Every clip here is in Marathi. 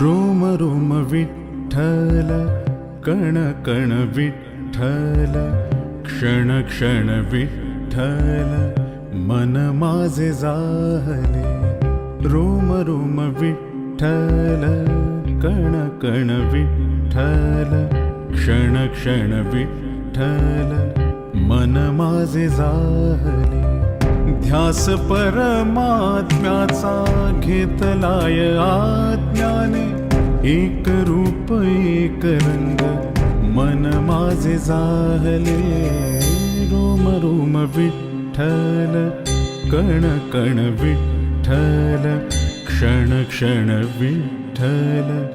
रोम विठ्ठल कण कण विठ्ठल क्षण क्षण विठ्ठल मन माझे जाहले. रोम रोम विठ्ठल कण कण विठ्ठल क्षण क्षण विठ्ठल मन माझे जाहले. ध्यास परमात्म्याचा घेतलाय आज्ञाने. एक रूप एक रंग मन माझे जाहले. रोम रोम विठ्ठल कण कण विठ्ठल क्षण क्षण विठ्ठल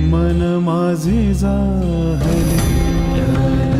मन माझे जाहले.